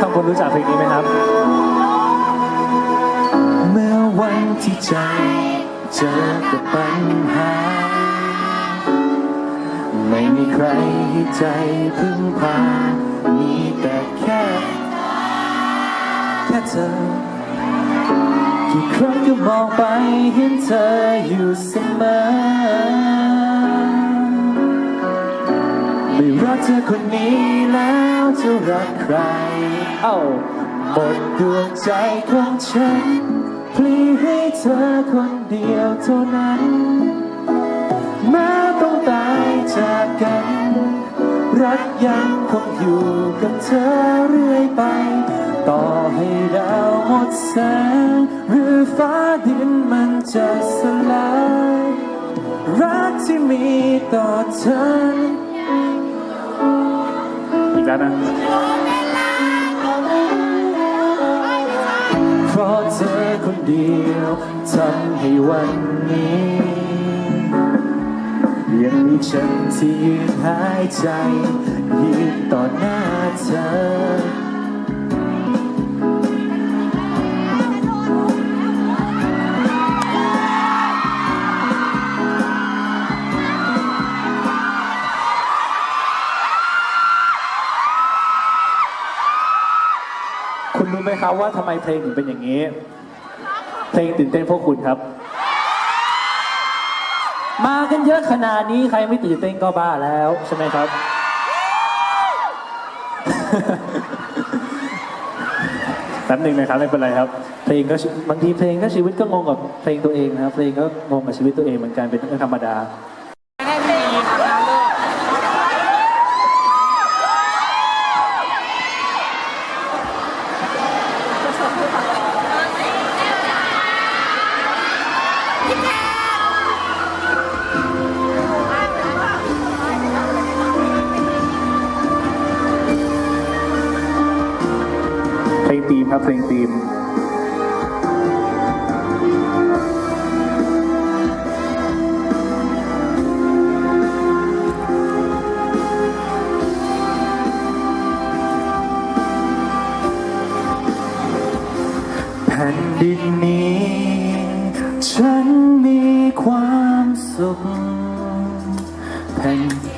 ข้างบนรู้จักเพลงนี้ไหมครับ เมื่อวันที่ใจเจอกับปัญหา ไม่มีใครให้ใจพึ่งพา มีแต่แค่ แค่เธอ กี่ครั้งก็มองไปเห็นเธออยู่เสมอ ไม่รักเธอคนนี้แล้วจะรักใคร เอ้าหมดดวงใจของฉันพลีให้เธอคนเดียวเท่านั้น แม้ต้องตายจากกัน รักยังคงอยู่กับเธอเรื่อยไป ต่อให้ดาวหมดแสงหรือฟ้าดินมันจะสลาย รักที่มีต่อเธอีกแล้วนะเพราะเธอคนเดียวทำให้วันนี้ ยังมีฉันที่ยืนหายใจยืนต่อหน้าเธอ คุณรู้ไหมครับว่าทำไมเพลงถึงเป็นอย่างนี้ เพลงตื่นเต้นพวกคุณครับ มากันเยอะขนาดนี้ใครไม่ตื่นเต้นก็บ้าแล้วใช่ไหมครับ แป๊บหนึ่งนะครับไม่เป็นไรครับ เพลงก็บางทีเพลงก็ชีวิตก็งงกับเพลงตัวเองนะครับ เพลงก็งงกับชีวิตตัวเองเหมือนกันเป็นเรื่องธรรมดา ธีมครับเพลงธีมแผ่นดินนี้ ฉันมีความสุขแผ่น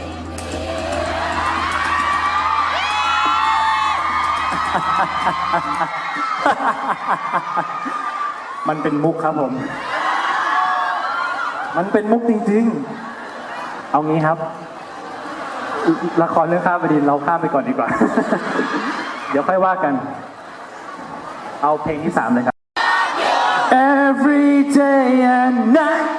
มันเป็นมุกครับผม มันเป็นมุกจริงๆ เอางี้ครับ ละครเรื่องข้ามไปดินเราข้ามไปก่อนดีกว่า เดี๋ยวค่อยว่ากัน เอาเพลงที่สามเลยครับ Every day and night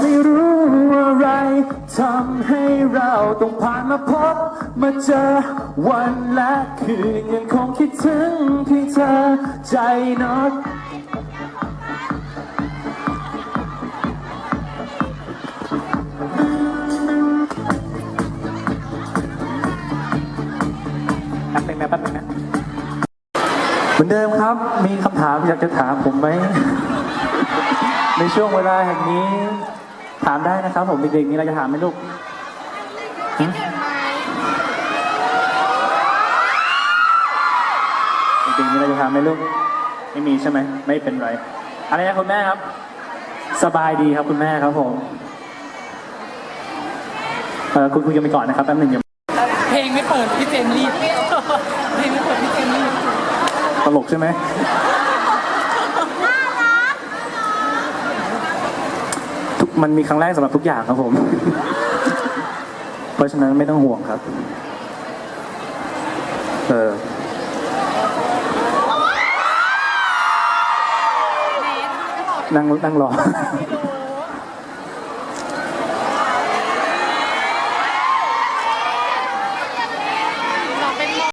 ไม่รู้อะไรทำให้เราต้องผ่านมาพบ มาเจอวันและคืนยังคงคิดถึงเพียงเธอใจนอดแป๊บนึงนะแป๊บนึงนะเหมือนเดิมครับ มีคำถามอยากจะถามผมไหม ในช่วงเวลาแห่งนี้ ถามได้นะครับผมเด็กๆนี้เราจะถามไหมลูกหึเด็กๆนี้เราจะถามไหมลูก ไม่มีใช่ไหมไม่เป็นไร อะไรนะคุณแม่ครับ สบายดีครับคุณแม่ครับผมเออคุณคุยกันไปก่อนนะครับแป๊บหนึ่งเดี๋ยวเพลงไม่เปิดพี่เจมส์รีบเพลงไม่เปิดพี่เจมส์รีบตลกใช่ไหม ทุก มันมีครั้งแรกสำหรับทุกอย่างครับผม เพราะฉะนั้นไม่ต้องห่วงครับ เออ นั่งนั่งรอ